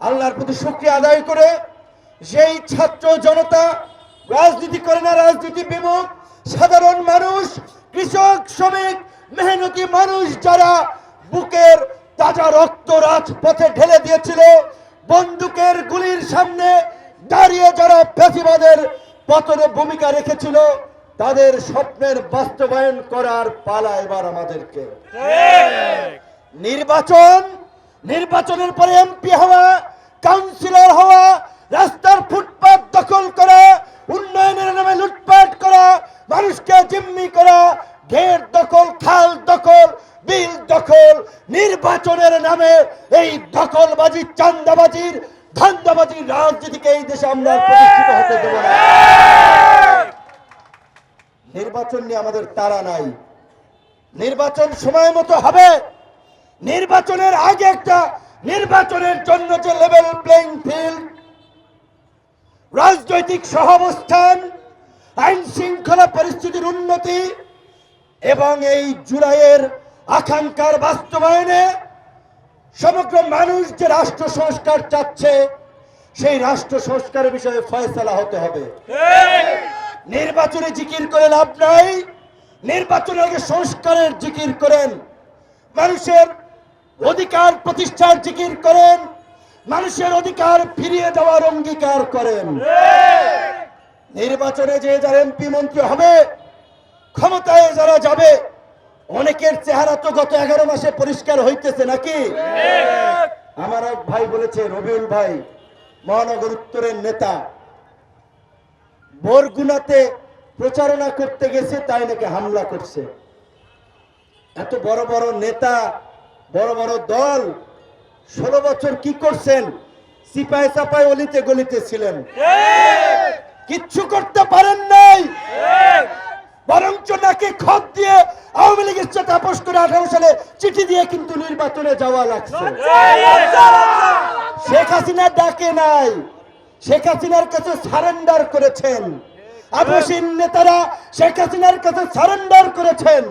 আল্লাহর প্রতি শুক্রিয়া আদায় করে যেই ছাত্র জনতা রাজনীতি করে না রাজনীতি বিমুখ সাধারণ মানুষ কৃষক শ্রমিক মেহনতি মানুষ যারা বুকের তাজা রক্ত রাজপথে ঢেলে দিয়েছিল বন্দুকের গুলির সামনে দাঁড়িয়ে যারা ফ্যাসিবাদের পতনে ভূমিকা রেখেছিল তাদের স্বপ্নের বাস্তবায়ন করার পালা এবার আমাদেরকে। নির্বাচন নির্বাচনের পরে এমপি হওয়া কাউন্সিলর হওয়া রাস্তার ফুটপাত দখল করা উন্নয়নের নামে লুটপাট করা মানুষকে জিম্মি করা ঘের দখল খাল দখল বিল দখল নির্বাচনের নামে এই দখলবাজি চান্দাবাজির ধান্দাবাজির রাজনীতিকে এই দেশে আমরা প্রতিষ্ঠিত হতে দেব না। নির্বাচন নিয়ে আমাদের তারা নাই। নির্বাচন সময় মতো হবে। নির্বাচনের আগে একটা নির্বাচনের জন্য যে লেভেল প্লেইং ফিল্ড রাজনৈতিক সহাবস্থান, আইন শৃঙ্খলা পরিস্থিতির উন্নতি এবং এই জুলাইয়ের আকাঙ্ক্ষার বাস্তবায়নে সমগ্র মানুষ যে রাষ্ট্র সংস্কার চাচ্ছে, সেই রাষ্ট্র সংস্কারের বিষয়ে ফয়সলা হতে হবে। নির্বাচনে জিকির করে লাভ নাই নির্বাচনের আগে সংস্কারের জিকির করেন। মানুষের অধিকার প্রতিষ্ঠার জিকির করেন, মানুষের অধিকার ফিরিয়ে দেওয়ার অঙ্গীকার করেন। নির্বাচনে যে যারা এমপি মন্ত্রী হবে, ক্ষমতায় যারা যাবে, অনেকের চেহারা তো গত এগারো মাসে পরিষ্কার হইতেছে নাকি? আমার এক ভাই বলেছে, রবিউল ভাই, মহানগর উত্তরের নেতা, বরগুনাতে প্রচারণা করতে গেছে, তাই নাকি হামলা করছে? এত বড় বড় নেতা বড় বড় দল ষোলো বছর কি করছেন? সিপাই সাপাই অলিতে গলিতে ছিলেন। কিচ্ছু করতে পারেন নাই। বরঞ্চ নাকি খত দিয়ে আওয়ামী লীগের সাথে আপোষ করে আঠারো সালে চিঠি দিয়ে কিন্তু নির্বাচনে যাওয়া লাগছে। শেখ হাসিনা ডাকে নাই। শেখ হাসিনার কাছে সারেন্ডার করেছেন। আবসীন নেতারা শেখ হাসিনার কাছে সারেন্ডার করেছেন।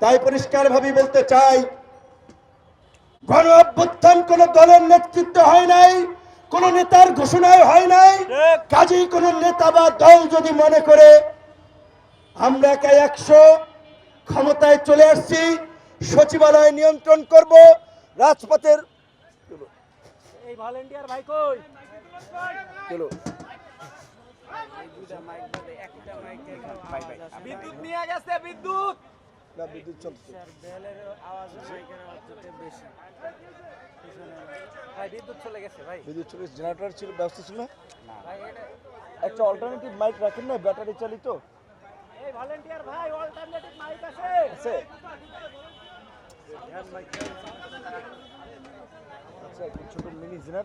তাই পরিষ্কার ভাবে বলতে চাই গণ অভ্যুত্থান কোন দলের নেতৃত্ব হয় নাই কোন নেতার ঘোষণায় হয় নাই। কাজেই কোন নেতা বা দল যদি মনে করে আমরা একা একশো ক্ষমতায় চলে আসছি সচিবালয় নিয়ন্ত্রণ করব রাজপথের এই ভলেন্টিয়ার ভাই কই? চলো। বিদ্যুৎ নিয়ে গেছে বিদ্যুৎ। না বিদ্যুৎ চলছে। বেলের আওয়াজ বেশি। ভাই বিদ্যুৎ চলে গেছে ভাই। বিদ্যুৎ চলে জেনারেটর ছিল ব্যবস্থা ছিল না? ভাই এটা একটা অল্টারনেটিভ মাইক রাখেন না ব্যাটারি চালিত। এই ভলান্টিয়ার ভাই অল্টারনেটিভ মাইক আছে। আছে? আচ্ছা একটা ছোট মিনি জেনারেটর